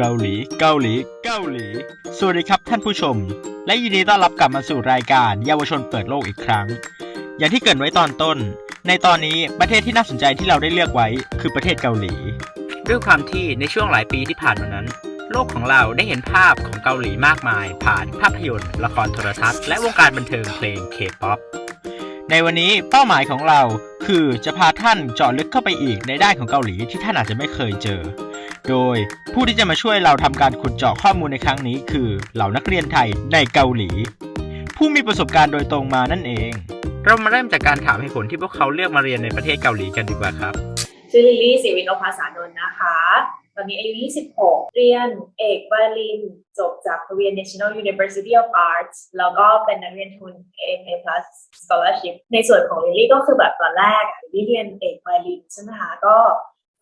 เกาหลี เกาหลี เกาหลี สวัสดีครับท่านผู้ชม และยินดีต้อนรับกลับมาสู่รายการเยาวชนเปิดโลกอีกครั้ง อย่างที่เกรินไว้ตอนต้น ในตอนนี้ประเทศที่น่าสนใจที่เราได้เลือกไว้คือประเทศเกาหลี ด้วยความที่ในช่วงหลายปีที่ผ่านมานั้น โลกของเราได้เห็นภาพของเกาหลีมากมาย ผ่านภาพยนตร์ ละครโทรทัศน์และวงการบันเทิงเพลงเคป๊อปในวันนี้เป้าหมายของเราคือจะพาท่านเจาะลึกเข้าไปอีกในด้านของเกาหลีที่ท่านอาจจะไม่เคยเจอ โดย ผู้ที่จะมาช่วยเราทำการขุดเจาะข้อมูลในครั้งนี้คือเหล่านักเรียนไทยในเกาหลี ผู้มีประสบการณ์โดยตรงมานั่นเอง เรามาเริ่มจากการถามเหตุผลที่พวกเขาเลือกมาเรียนในประเทศเกาหลีกันดีกว่าครับชื่อลิลลี่ศิวินโอภาสานนท์นะคะ ตอนนี้อายุ 26 เรียนเอกไวโอลิน จบจาก Korean National University of Arts แล้วก็เป็นนักเรียนทุน AMA Plus Scholarship ในส่วนของลิลลี่ก็คือแบบตอนแรกลิลลี่เรียนเอกไวโอลินใช่ไหมคะก็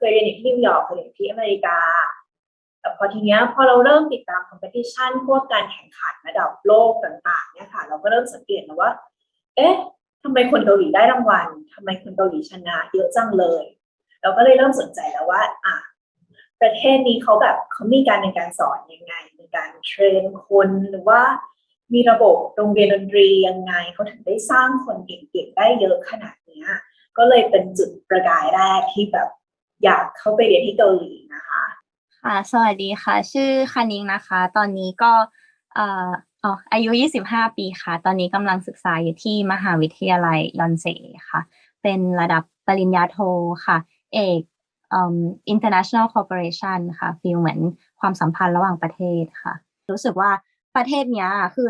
ยเรียนอยู่ที่นิวยอร์กเคยเรียนอยู่ที่อเมริกาแต่พอทีเนี้ยพอเราเริ่มติดตาม competition พวกการแข่งขันระดับโลกต่างๆเนี่ยค่ะ เราก็เริ่มสังเกตนะว่า เอ๊ะทำไมคนเกาหลีได้รางวัลทำไมคนเกาหลีชนะเยอะจังเลย เราก็เลยเริ่มสนใจแล้วว่า อะประเทศนี้เขาแบบเขามีการในการสอนยังไงในการเทรนคนหรือว่ามีระบบโรงเรียนดนตรียังไงเขาถึงได้สร้างคนเก่งๆได้เยอะขนาดเนี้ยก็เลยเป็นจุดประกายแรกที่แบบ อยากเข้าไปเรียนที่เกาหลีนะคะค่ะสวัสดีค่ะ ชื่อคานิงนะคะ ตอนนี้ก็เอ่ออ๋ออายุ 25 ปีค่ะ ตอนนี้กำลังศึกษาอยู่ที่มหาวิทยาลัยยอนเซค่ะ เป็นระดับปริญญาโทค่ะ เอกเอ่อ international cooperation ค่ะฟีลเหมือนความสัมพันธ์ระหว่างประเทศค่ะ รู้สึกว่าประเทศเนี้ยคือ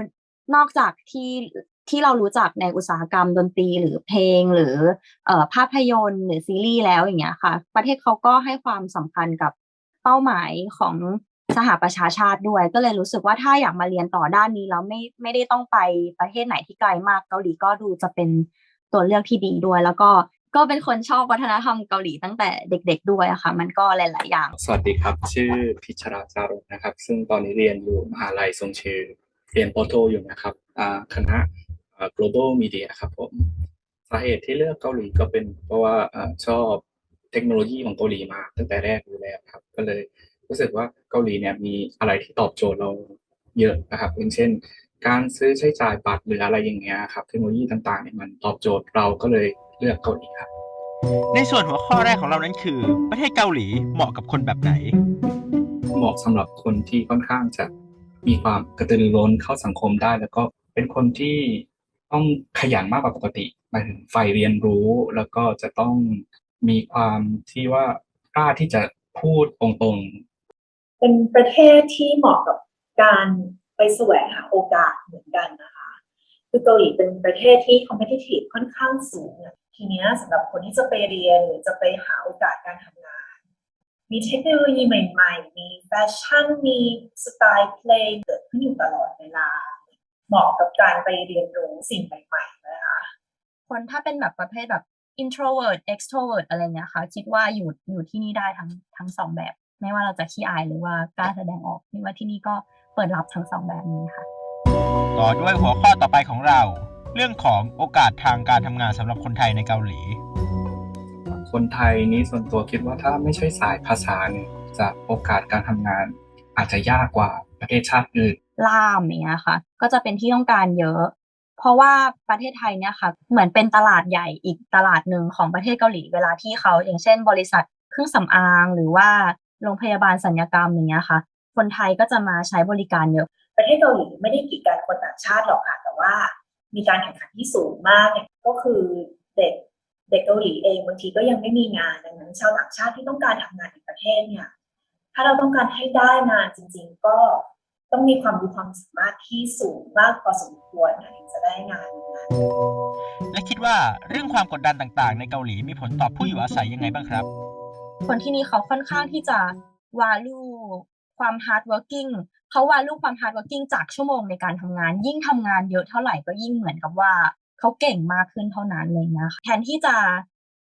นอกจากที่ ที่เรารู้จักในอุตสาหกรรมดนตรีหรือเพลงหรืออภาพยนตร์หรือซีรีส์แล้วอย่างเงี้ยค่ะ ประเทศเขาก็ให้ความสำคัญกับเป้าหมายของสหประชาชาติด้วย ก็เลยรู้สึกว่าถ้าอยากมาเรียนต่อด้านนี้แล้วไม่ไม่ได้ต้องไปประเทศไหนที่ไกลมากเกาหลีก็ดูจะเป็นตัวเลือกที่ดีด้วย แล้วก็ก็เป็นคนชอบวัฒนธรรมเกาหลีตั้งแต่เด็ก ๆ ด้วยอะค่ะ มันก็หลาย ๆ อย่าง สวัสดีครับ ชื่อพิชราจารุนะครับ ซึ่งตอนนี้เรียนอยู่มหาลัยทรงชื่อเรียนโปโทอยู่นะครับคณะ global media ครับผมสาเหตุที่เลือกเกาหลีก็เป็นเพราะว่าอ่าชอบเทคโนโลยีของเกาหลีมาตั้งแต่แรกอยู่แล้วครับ ก็เลยรู้สึกว่าเกาหลีเนี่ยมีอะไรที่ตอบโจทย์เราเยอะนะครับอย่างเช่น การซื้อใช้จ่ายบัตรหรืออะไรอย่างเงี้ยครับเทคโนโลยีต่างๆเนี่ยมันตอบโจทย์เราก็เลยเลือกเกาหลีครับ ในส่วนหัวข้อแรกของเรานั้นคือ ประเทศเกาหลีเหมาะกับคนแบบไหน เหมาะสำหรับคนที่ค่อนข้างจะมีความกระตือรือร้นเข้าสังคมได้ แล้วก็เป็นคนที่ ต้องขยันมากกว่าปกติหมายถึงใฝ่เรียนรู้แล้วก็จะต้องมีความที่ว่ากล้าที่จะพูดตรงๆ เป็นประเทศที่เหมาะกับการไปแสวงหาโอกาสเหมือนกันนะคะ คือเกาหลีเป็นประเทศที่ competitive ค่อนข้างสูง ทีเนี้ยสำหรับคนที่จะไปเรียนหรือจะไปหาโอกาสการทำงาน มีเทคโนโลยีใหม่ๆ มีแฟชั่น มีสไตล์เพลงเกิดขึ้นอยู่ตลอดเวลา เหมาะกับการไปเรียนรู้สิ่งใหม่ๆนะคะคนถ้าเป็นแบบประเภทแบบ introvert extrovert อะไรเงี้ยค่ะ คิดว่าอยู่อยู่ที่นี่ได้ทั้งทั้งสองแบบ ไม่ว่าเราจะขี้อายหรือว่ากล้าแสดงออกนี่ว่าที่นี่ก็เปิดรับทั้งสองแบบนี้ค่ะ ต่อด้วยหัวข้อต่อไปของเรา เรื่องของโอกาสทางการทำงานสำหรับคนไทยในเกาหลีๆคนไทยนี้ส่วนตัวคิดว่าถ้าไม่ใช่สายภาษาเนี่ยจะโอกาสการทำงานอาจจะยากกว่าประเทศชาติอื่น ล่ามอย่างเงี้ยค่ะ ก็จะเป็นที่ต้องการเยอะ เพราะว่าประเทศไทยเนี่ยค่ะ เหมือนเป็นตลาดใหญ่อีกตลาดหนึ่งของประเทศเกาหลีเวลาที่เขาอย่างเช่น บริษัทเครื่องสำอางหรือว่าโรงพยาบาลสัญญกรรมอย่างเงี้ยค่ะ คนไทยก็จะมาใช้บริการเยอะ ประเทศเกาหลีไม่ได้กีดกันคนต่างชาติหรอกค่ะ แต่ว่ามีการแข่งขันที่สูงมากเนี่ยก็คือเด็กเด็กเกาหลีเองบางทีก็ยังไม่มีงานดังนั้นชาวต่างชาติที่ต้องการทำงานในประเทศเนี่ย ถ้าเราต้องการให้ได้งานจริง ๆ ก็ ต้องมีความรู้ความสามารถที่สูงมากพอสมควรนะถึงจะได้งานนั้นและคิดว่าเรื่องความกดดันต่างๆ ในเกาหลีมีผลต่อผู้อยู่อาศัยยังไงบ้างครับ คนที่นี่เขาค่อนข้างที่จะ value ความ hard working เขา value ความ hard working จากชั่วโมงในการทำงาน ยิ่งทำงานเยอะเท่าไหร่ก็ยิ่งเหมือนกับว่าเขาเก่งมากขึ้นเท่านั้นเลยนะคะแทนที่จะ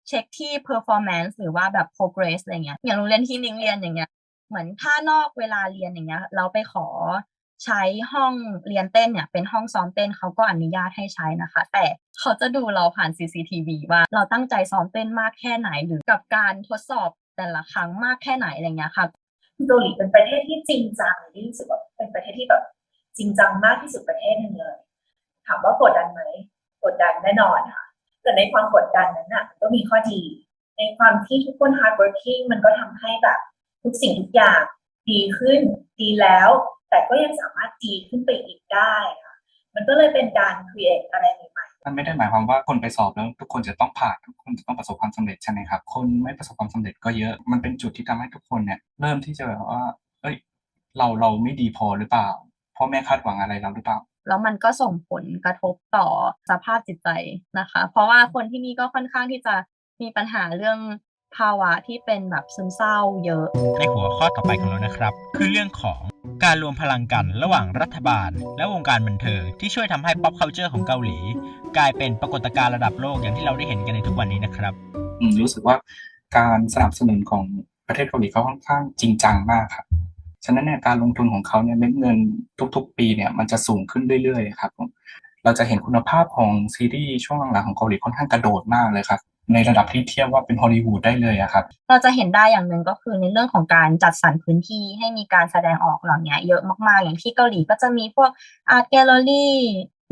เช็คที่ performance หรือว่าแบบ progress อะไรเงี้ยอย่างโรงเรียนที่นิ้งเรียนอย่างเงี้ย เหมือนถ้านอกเวลาเรียนอย่างเงี้ย เราไปขอใช้ห้องเรียนเต้นเนี่ย เป็นห้องซ้อมเต้นเขาก็อนุญาตให้ใช้นะคะ แต่เขาจะดูเราผ่าน CCTV ว่าเราตั้งใจซ้อมเต้นมากแค่ไหน หรือกับการทดสอบแต่ละครั้งมากแค่ไหนอะไรเงี้ยค่ะคือเกาหลีเป็นประเทศที่จริงจังที่รู้สึกว่าเป็นประเทศที่แบบจริงจังมากที่สุดประเทศหนึ่งเลย ถามว่ากดดันไหมกดดันแน่นอนค่ะแต่ในความกดดันนั้นน่ะก็มีข้อดี ในความที่ทุกคน hard working มันก็ทำให้แบบ ทุกสิ่งทุกอย่างดีขึ้นดีแล้ว แต่ก็ยังสามารถดีขึ้นไปอีกได้ค่ะมันก็เลยเป็นการ create อะไรใหม่ๆมันไม่ได้หมายความว่าคนไปสอบแล้วทุกคนจะต้องผ่านทุกคนจะต้องประสบความสำเร็จใช่ไหมครับ คนไม่ประสบความสำเร็จก็เยอะ มันเป็นจุดที่ทำให้ทุกคนเนี่ยเริ่มที่จะแบบว่าเอ้ยเราเราไม่ดีพอหรือเปล่าพ่อแม่คาดหวังอะไรเราหรือเปล่าแล้วมันก็ส่งผลกระทบต่อสภาพจิตใจนะคะ เพราะว่าคนที่นี่ก็ค่อนข้างที่จะมีปัญหาเรื่อง ภาวะที่เป็นแบบซึมเศร้าเยอะ ในหัวข้อต่อไปของเรานะครับ คือเรื่องของการรวมพลังกันระหว่างรัฐบาล และวงการบันเทิงที่ช่วยทำให้ pop culture ของเกาหลี กลายเป็นปรากฏการณ์ระดับโลกอย่างที่เราได้เห็นกันในทุกวันนี้นะครับอืมรู้สึกว่าการสนับสนุนของประเทศเกาหลีเขาค่อนข้างจริงจังมากครับฉะนั้นเนี่ยการลงทุนของเขาเนี่ยเม็ดเงินทุก ๆ ปีเนี่ยมันจะสูงขึ้นเรื่อยๆครับผมเราจะเห็นคุณภาพของซีรีส์ช่วงหลังๆของเกาหลีค่อนข้างกระโดดมากเลยครับ ในระดับที่เทียบว่าเป็นฮอลลีวูดได้เลยอะครับ เราจะเห็นได้อย่างหนึ่งก็คือในเรื่องของการจัดสรรพื้นที่ให้มีการแสดงออกเหล่านี้เยอะมากๆ อย่างที่เกาหลีก็จะมีพวกอาร์ตแกลเลอรี่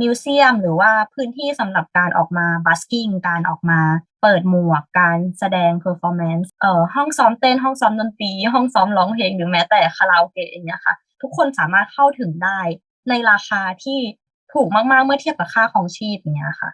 มิวเซียมหรือว่าพื้นที่สำหรับการออกมาบัสกิ้งการออกมาเปิดหมวกการแสดงเพอร์ฟอร์แมนซ์เอ่อห้องซ้อมเต้นห้องซ้อมดนตรีห้องซ้อมร้องเพลงหรือแม้แต่คาราโอเกะอย่างเงี้ยค่ะ ทุกคนสามารถเข้าถึงได้ในราคาที่ถูกมากๆเมื่อเทียบกับค่าของชีพอย่างเงี้ยค่ะ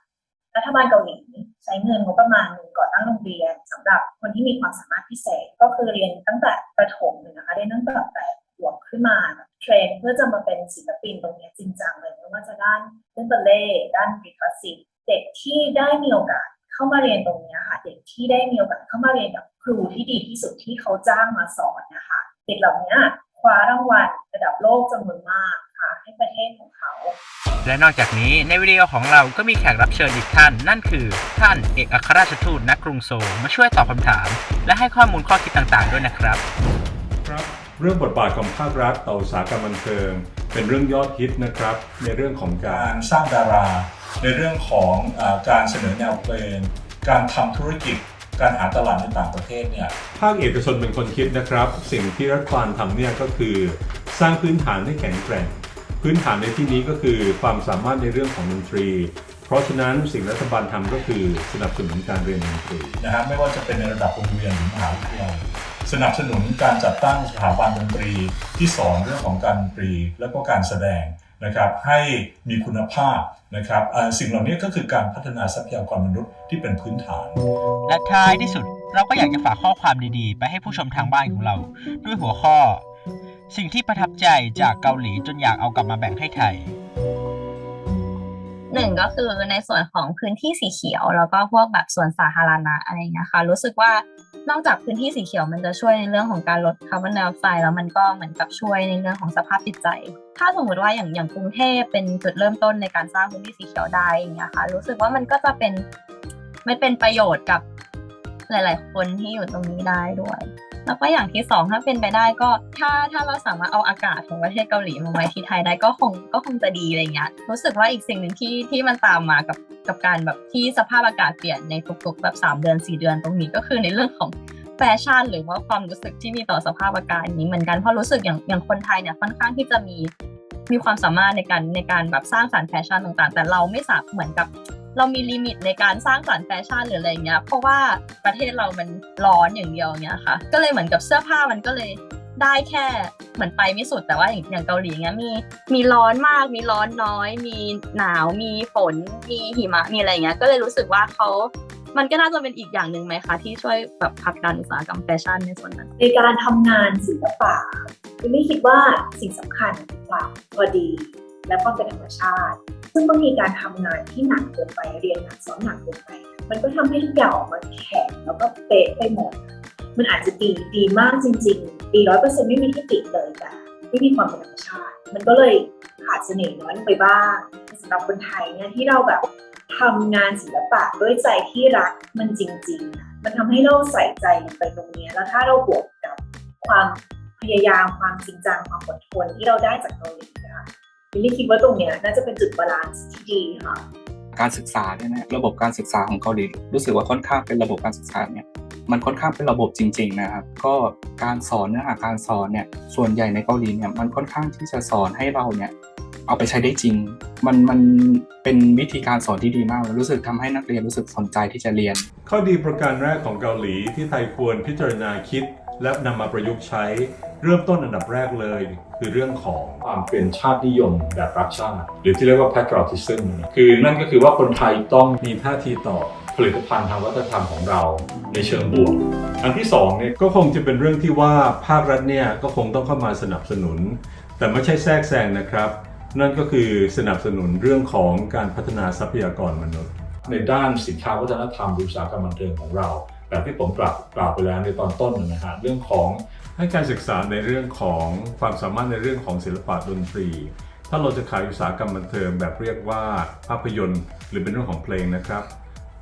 รัฐบาลเกาหลีใช้เงินงบประมาณก่อตั้งโรงเรียนสำหรับคนที่มีความสามารถพิเศษก็คือเรียนตั้งแต่ประถมเลยนะคะเรียนตั้งแต่แปดขวบขึ้นมาเทรนเพื่อจะมาเป็นศิลปินตรงนี้จริงจังเลยไม่ว่าจะด้านเล่นบัลเล่ด้านวิคลาสสิกเด็กที่ได้มีโอกาสเข้ามาเรียนตรงนี้ค่ะ เด็กที่ได้มีโอกาสเข้ามาเรียนกับครูที่ดีที่สุดที่เขาจ้างมาสอนนะคะ เด็กเหล่านี้คว้ารางวัลระดับโลกจำนวนมาก ค่ะให้ประเทศของเขา และนอกจากนี้ในวิดีโอของเราก็มีแขกรับเชิญอีกท่าน นั่นคือท่านเอกอัครราชทูตณกรุงโซลมาช่วยตอบคำถาม และให้ข้อมูลข้อคิดต่างๆ ด้วยนะครับ ครับเรื่องบทบาทของภาครัฐต่ออุตสาหกรรมบันเทิง เป็นเรื่องยอดฮิตนะครับ ในเรื่องของการสร้างดารา ในเรื่องของอาการเสนอแนวเพลงการทำธุรกิจ การหาตลาดในต่างประเทศเนี่ย ภาคเอกชนเป็นคนคิดนะครับ สิ่งที่รัฐบาลทำเนี่ยก็คือ สร้างพื้นฐานให้แข็งแกร่ง พื้นฐานในที่นี้ก็คือความสามารถในเรื่องของดนตรี เพราะฉะนั้นสิ่งรัฐบาลทำก็คือสนับสนุนการเรียนดนตรีนะฮะไม่ว่าจะเป็นในระดับโรงเรียนหรือมหาวิทยาลัยสนับสนุนการจัดตั้งสถาบันดนตรีที่สอนเรื่องของการดนตรีและก็การแสดงนะครับให้มีคุณภาพนะครับอ่าสิ่งเหล่านี้ก็คือการพัฒนาทรัพยากรมนุษย์ที่เป็นพื้นฐาน และท้ายที่สุดเราก็อยากจะฝากข้อความดีๆ ไปให้ผู้ชมทางบ้านของเรา ด้วยหัวข้อ สิ่งที่ประทับใจจากเกาหลีจนอยากเอากลับมาแบ่งให้ไทยหนึ่งก็คือในส่วนของพื้นที่สีเขียว แล้วก็พวกแบบสวนสาธารณะอะไรอย่างเงี้ยค่ะ รู้สึกว่านอกจากพื้นที่สีเขียวมันจะช่วยในเรื่องของการลดคาร์บอนไดออกไซด์แล้วมันก็เหมือนกับช่วยในเรื่องของสภาพจิตใจ ถ้าสมมติว่าอย่างอย่างกรุงเทพเป็นจุดเริ่มต้นในการสร้างพื้นที่สีเขียวได้อย่างเงี้ยค่ะ รู้สึกว่ามันก็จะเป็นไม่เป็นประโยชน์กับหลาย ๆ คนที่อยู่ตรงนี้ได้ด้วย แล้วก็อย่างที่สองถ้าเป็นไปได้ก็ถ้าถ้าเราสามารถเอาอากาศของประเทศเกาหลีมาไว้ที่ไทยได้ก็คงก็คงจะดีอะไรเงี้ยรู้สึกว่าอีกสิ่งหนึ่งที่ที่มันตามมากับกับการแบบที่สภาพอากาศเปลี่ยนในทุกๆแบบสามเดือนสี่เดือนตรงนี้ก็คือในเรื่องของแฟชั่นหรือว่าความรู้สึกที่มีต่อสภาพอากาศนี้เหมือนกันเพราะรู้สึกอย่างอย่างคนไทยเนี่ยค่อนข้างที่จะมีมีความสามารถในการในการแบบสร้างสรรค์แฟชั่นต่างๆ แต่เราไม่สามารถเหมือนกับ เรามีลิมิตในการสร้างสรรค์แฟชั่นหรืออะไรเงี้ย เพราะว่าประเทศเรามันร้อนอย่างเดียวเงี้ยค่ะ ก็เลยเหมือนกับเสื้อผ้ามันก็เลยได้แค่เหมือนไปไม่สุดแต่ว่าอย่างอย่างเกาหลีเงี้ยมีมีร้อนมากมีร้อนน้อย มีหนาวมีฝน มีหิมะมีอะไรเงี้ยก็เลยรู้สึกว่าเขามันก็น่าจะเป็นอีกอย่างหนึ่งไหมคะ ที่ช่วยแบบผลักดันอุตสาหกรรมแฟชั่นในส่วนนั้น ในการทำงานศิลปะคือไม่คิดว่าสิ่งสำคัญความพอดี และความเป็นธรรมชาติ ซึ่งบางทีการทำงานที่หนักเกินไปเรียนหนักสอนหนักเกินไป มันก็ทำให้ทุกอย่างออกมาแข็งแล้วก็เป๊ะไปหมด มันอาจจะดีดีมากจริง ๆ ดีร้อยเปอร์เซ็นต์ไม่มีที่ติดเลยแต่ไม่มีความเป็นธรรมชาติ มันก็เลยขาดเสน่ห์น้อยลงไปบ้างสำหรับคนไทยเนี่ยที่เราแบบทำงานศิลปะด้วยใจที่รักมันจริงๆ มันทำให้เราใส่ใจไปตรงนี้แล้วถ้าเราบวกกับความพยายามความจริงจังความอดทนที่เราได้จากเกาหลี ลิลลี่คิดว่าตรงเนี้ยน่าจะเป็นจุดบาลานซ์ที่ดีค่ะ การศึกษาเนี่ยนะระบบการศึกษาของเกาหลีรู้สึกว่าค่อนข้างเป็นระบบการศึกษาเนี่ยมันค่อนข้างเป็นระบบจริง ๆ นะครับ ก็การสอนเนื้อหาการสอนเนี่ยส่วนใหญ่ในเกาหลีเนี่ยมันค่อนข้างที่จะสอนให้เราเนี่ยเอาไปใช้ได้จริง มันมันเป็นวิธีการสอนที่ดีมากเลยรู้สึกทำให้นักเรียนรู้สึกสนใจที่จะเรียน ข้อดีประการแรกของเกาหลีที่ไทยควรพิจารณาคิด และนำมาประยุกต์ใช้ เริ่มต้นอันดับแรกเลย คือเรื่องของความเป็นชาตินิยมแบบรักชาติ หรือที่เรียกว่า patriotism คือนั่นก็คือว่าคนไทยต้องมีท่าทีต่อผลิตภัณฑ์ทางวัฒนธรรมของเราในเชิงบวก อันที่สองเนี่ยก็คงจะเป็นเรื่องที่ว่าภาครัฐเนี่ยก็คงต้องเข้ามาสนับสนุน แต่ไม่ใช่แทรกแซงนะครับ นั่นก็คือสนับสนุนเรื่องของการพัฒนาทรัพยากรมนุษย์ ในด้านสินค้าวัฒนธรรมรืออุตสาหกรรมบันเทิงของเราแบบที่ผมกล่าวกล่าวไปแล้วในตอนต้นนะฮะเรื่องของ ให้การศึกษาในเรื่องของความสามารถในเรื่องของศิลปะดนตรี ถ้าเราจะขายอุตสาหกรรมบันเทิงแบบเรียกว่าภาพยนตร์หรือเป็นเรื่องของเพลงนะครับ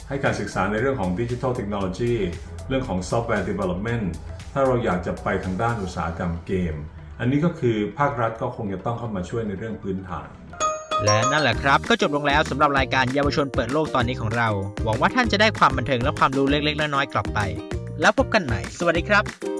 ให้การศึกษาในเรื่องของดิจิทัลเทคโนโลยีเรื่องของซอฟต์แวร์ development ถ้าเราอยากจะไปทางด้านอุตสาหกรรมเกม อันนี้ก็คือภาครัฐก็คงจะต้องเข้ามาช่วยในเรื่องพื้นฐานและนั่นแหละครับ ก็จบลงแล้วสำหรับรายการเยาวชนเปิดโลกตอนนี้ของเรา หวังว่าท่านจะได้ความบันเทิงและความรู้เล็กๆน้อยๆกลับไป แล้วพบกันใหม่ สวัสดีครับ